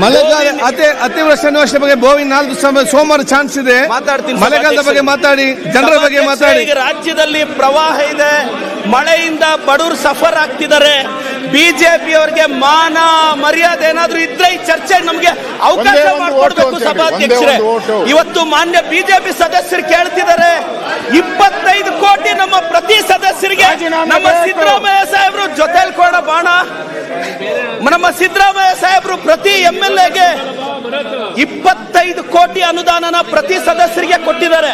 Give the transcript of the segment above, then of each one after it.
ಮಳೆಗಾಲ ಅತಿ ಅತಿವೃಷ್ಟಿ ಅನಾವೃಷ್ಟಿ ಬಗ್ಗೆ ಬೋವಿ ನಾಲ್ಕು ಸಮ- ಸೋಮವಾರ ಚಾನ್ಸ್ ಇದೆ. ಮಾತಾಡ್ತೀನಿ ಮಳೆಗಾಲದ ಬಗ್ಗೆ ಮಾತಾಡಿ ಜನರ ಬಗ್ಗೆ ಮಾತಾಡಿ. ರಾಜ್ಯದಲ್ಲಿ ಪ್ರವಾಹ ಇದೆ. ಮಳೆಯಿಂದ ಬಡವರು ಸಫರ್ ಆಗ್ತಿದ್ದಾರೆ. ಬಿಜೆಪಿ ಅವರಿಗೆ ಮಾನ ಮರ್ಯಾದೆ ಏನಾದ್ರೂ ಇದ್ರೆ ಈ ಚರ್ಚೆ ನಮಗೆ ಅವಕಾಶ ಮಾಡಿಕೊಡ್ಬೇಕು. ಸಭಾಧ್ಯಕ್ಷರೇ. ಇವತ್ತು ಮಾನ್ಯ ಬಿಜೆಪಿ ಸದಸ್ಯರು ಕೇಳ್ತಿದ್ದಾರೆ. ಇಪ್ಪತ್ತೈದು ಕೋಟಿ ನಮ್ಮ ಪ್ರತಿ ಸದಸ್ಯರಿಗೆ ನಮ್ಮ. ಸಿದ್ದರಾಮಯ್ಯ ಸಾಹೇಬರು ಜೊತೆಲಿ ಕೊಡ ಬಾಣ. ನಮ್ಮ ಸಿದ್ದರಾಮಯ್ಯ ಸಾಹೇಬರು ಪ್ರತಿ ಎಂ ಎಲ್ ಎಗೆ ಇಪ್ಪತ್ತೈದು ಕೋಟಿ ಅನುದಾನನ ಪ್ರತಿ ಸದಸ್ಯರಿಗೆ ಕೊಟ್ಟಿದ್ದಾರೆ.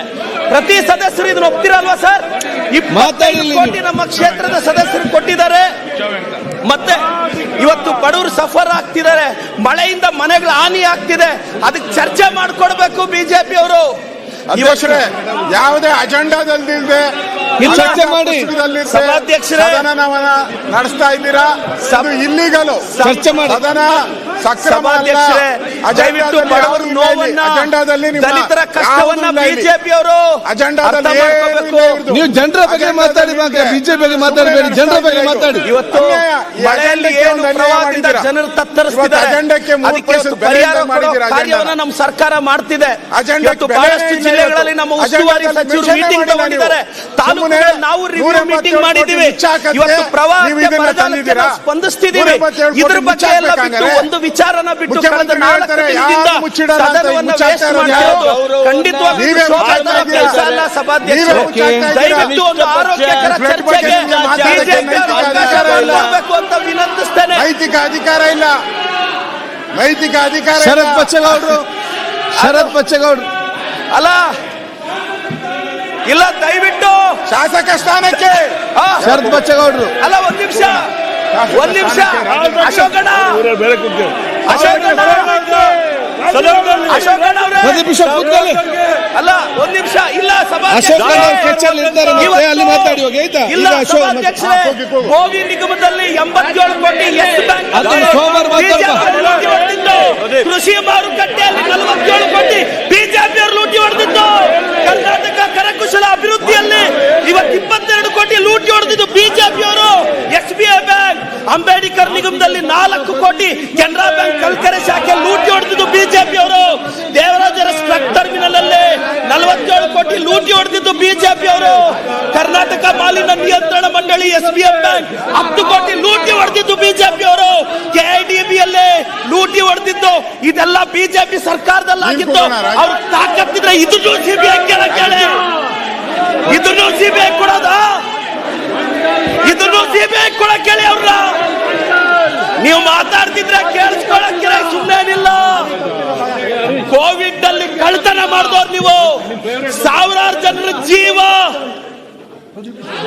ಪ್ರತಿ ಸದಸ್ಯರು ಇದನ್ನ ಒಪ್ತಿರಲ್ವಾ ಸರ್? ಕೋಟಿ ನಮ್ಮ ಕ್ಷೇತ್ರದ ಸದಸ್ಯರು ಕೊಟ್ಟಿದ್ದಾರೆ ಮತ್ತೆ ಇವತ್ತು ಬಡವರು ಸಫರ್ ಆಗ್ತಿದ್ದಾರೆ ಮಳೆಯಿಂದ ಮನೆಗಳು ಹಾನಿ ಆಗ್ತಿದೆ ಅದಕ್ಕೆ ಚರ್ಚೆ ಮಾಡ್ಕೊಡ್ಬೇಕು ಬಿಜೆಪಿ ಅವರು ಅಧ್ಯಕ್ಷರೇ ಯಾವುದೇ ಅಜೆಂಡಾದಲ್ಲಿದೆ ಇಲ್ಲ. ಚರ್ಚೆ ಮಾಡಿ. ಸಭಾಧ್ಯಕ್ಷರೇ. ನಡೆಸ್ತಾ ಇದ್ದೀರಾ ಇಲ್ಲಿಗಲು ಚರ್ಚೆ ಮಾಡಿ. ಸದನ. ಸಭಾಧ್ಯಕ್ಷರೇ ದಯವಿಟ್ಟು ಬಡವರು ನೋವನ್ನ ಅಜೆಂಡಾದಲ್ಲಿ ನಿಮ್ಮ ದಲಿತರ ಕಷ್ಟವನ್ನ ಯಾವುದೂ ಬಿಜೆಪಿ ಅವರು ಅಜೆಂಡಾದಲ್ಲಿ ಅರ್ಥ ಏನೂ ಇಲ್ಲ ಮಾಡ್ಕೋಬೇಕು. ಇವ್ರದ್ದು. ನೀವು ಜನರ ಬಗ್ಗೆ ಮಾತಾಡಿ ಬಿಜೆಪಿ ಬಗ್ಗೆ ಮಾತಾಡಬೇಡಿ. ಜನರ ಬಗ್ಗೆ ಮಾತಾಡಿ. ಇವತ್ತು. ಮಳೆಯಲ್ಲಿ ಏನು ಪ್ರವಾಹದಿಂದ ಜನರು ತತ್ತರಿಸ್ತಿದ್ದಾರೆ? ನಮ್ಮ ಸರ್ಕಾರ ಮಾಡ್ತಿದೆ. ಅಜೆಂಡಕ್ಕೆ ಇವತ್ತು ಬಹಳಷ್ಟು ಜಿಲ್ಲೆಗಳಲ್ಲಿ ನಮ್ಮ ಉಸ್ತುವಾರಿ ಸಚಿವರು ಮೀಟಿಂಗ್ ತಗೊಂಡಿದ್ದಾರೆ. ನೀವು. ನಾವು ರಿವ್ಯೂ ಮೀಟಿಂಗ್ ಮಾಡಿದ್ದೀವಿ. ಮಾಡಿದೀವಿ ಇವತ್ತು ಪ್ರವಾಹ? ಸ್ಪಂದಿಸ್ತಿದ್ದೀವಿ. ಇದ್ರ ಬಗ್ಗೆ ಎಲ್ಲ ಬಿಟ್ಟು ಒಂದು ವಿಚಾರನ ಬಿಟ್ಟು ಕಳೆದ ನಾಲ್ಕು ದಿನದಿಂದ ಸದನವನ್ನ? ಕೆಲಸ ಅಲ್ಲ ಸಭಾಧ್ಯಕ್ಷರು? ದಯವಿಟ್ಟು ಒಂದು ಆರೋಗ್ಯಕರ ಚರ್ಚೆಗೆ ಬಿಜೆಪಿ ಅವಕಾಶ. ಅಂತ ವಿನಂತಿಸ್ತೇನೆ. ನೈತಿಕ ಅಧಿಕಾರ ಇಲ್ಲ. ನೈತಿಕ ಅಧಿಕಾರ ಇಲ್ಲ. ಶರತ್ ಬಚ್ಚೇಗೌಡರು ಶರತ್ ಬಚ್ಚೇಗೌಡರು ಅಲ್ಲ ಇಲ್ಲ ದಯವಿಟ್ಟು. ಶಾಸಕ ಸ್ಥಾನಕ್ಕೆ. ಆ, ಶರತ್ ಬಚ್ಚೇಗೌಡರು ಅಲ್ಲ ಒಂದ್ ನಿಮಿಷ. ಒಂದ್ ನಿಮಿಷ. ಅಶೋಕಣ್ಣ ಪ್ರದೀಪ್ ಈಶ್ವರ್ ಕೂತ್ಕೊಳ್ಳಿ. ಅಲ್ಲ ಒಂದ್ ನಿಮಿಷ. ಇಲ್ಲ ಮಾತಾಡಿ ಹೋಗಿ ನಿಗಮದಲ್ಲಿ ಎಂಬತ್ತೇಳು ಕೋಟಿ ಎಸ್ ಬ್ಯಾಂಕ್ ಕೃಷಿ ಮಾರುಕಟ್ಟೆಯಲ್ಲಿ ನಲವತ್ತೇಳು ಕೋಟಿ ಬಿಜೆಪಿ ಅವರು ಲೂಟಿ ಹೊಡೆದಿದ್ದು ಕರ್ನಾಟಕ ಕರಕುಶಲ ಅಭಿವೃದ್ಧಿಯಲ್ಲಿ ಇವತ್ತು ಇಪ್ಪತ್ತೆರಡು ಕೋಟಿ ಲೂಟಿ ಹೊಡೆದಿದ್ದು ಬಿಜೆಪಿ ಅವರು S B I bank Ambedkar ನಿಗಮದಲ್ಲಿ ನಾಲ್ಕು ಕೋಟಿ ಕೆನರಾ ಬ್ಯಾಂಕ್ ಕಲ್ಕರೆ ಶಾಖೆ ಲೂಟಿ ಹೊಡೆದಿದ್ದು ಬಿಜೆಪಿ ಅವರು. ದೇವರಾಜರ ಸ್ಟ್ರಕ್ ಟರ್ಮಿನಲ್ ಅಲ್ಲಿ ನಲವತ್ತೇಳು ಕೋಟಿ ಲೂಟಿ ಹೊಡೆದಿದ್ದು ಬಿಜೆಪಿ ಅವರು. ಕರ್ನಾಟಕ ಮಾಲಿನ್ಯ ನಿಯಂತ್ರಣ ಮಂಡಳಿ ಎಸ್ ಬಿ ಎಂ ಬ್ಯಾಂಕ್ ಹತ್ತು ಕೋಟಿ ಲೂಟಿ ಹೊಡೆದಿದ್ದು ಬಿಜೆಪಿ ಅವರು. ಕೆಐಡಿಬಿಯಲ್ಲಿ ಲೂಟಿ ಹೊಡೆದಿದ್ದು. ಇದೆಲ್ಲ ಬಿಜೆಪಿ ಸರ್ಕಾರದಲ್ಲಿ ಆಗಿತ್ತು. ಅವ್ರು ತಾಕತ್ತಿದ್ರೆ ಇದನ್ನು ಸಿಬಿಐ ಕೇಳಿ. ಇದನ್ನು ಸಿಬಿಐ ಕೊಡೋದ? ಇದನ್ನು ಸಿಬಿಐ ಕೊಡ ಕೇಳಿ ಅವ್ರನ್ನ. ನೀವು ಮಾತಾಡ್ತಿದ್ರೆ ಕೇಳಿಸ್ಕೊಳಕ್ಕಿರ ಸುಮ್ಮನೇನಿಲ್ಲ ಕೋವಿಡ್ ಅಲ್ಲಿ ಕಳ್ತನ ಮಾಡಿದವ್ರು ನೀವು. ಸಾವಿರಾರು ಜನರ ಜೀವ.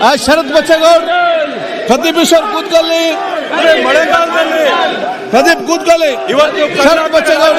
ಆ ಶರತ್ ಬಚ್ಚೇಗೌಡ ಪ್ರದೀಪ್ ಈಶ್ವರ್ ಕೂತ್ಕೊಳ್ಳಿ. ಮಳೆಗಾಲದಲ್ಲಿ. ಪ್ರದೀಪ್ ಕೂತ್ಕೊಳ್ಳಿ. ಇವತ್ತು ಶರತ್ ಬಚ್ಚೇಗೌಡ.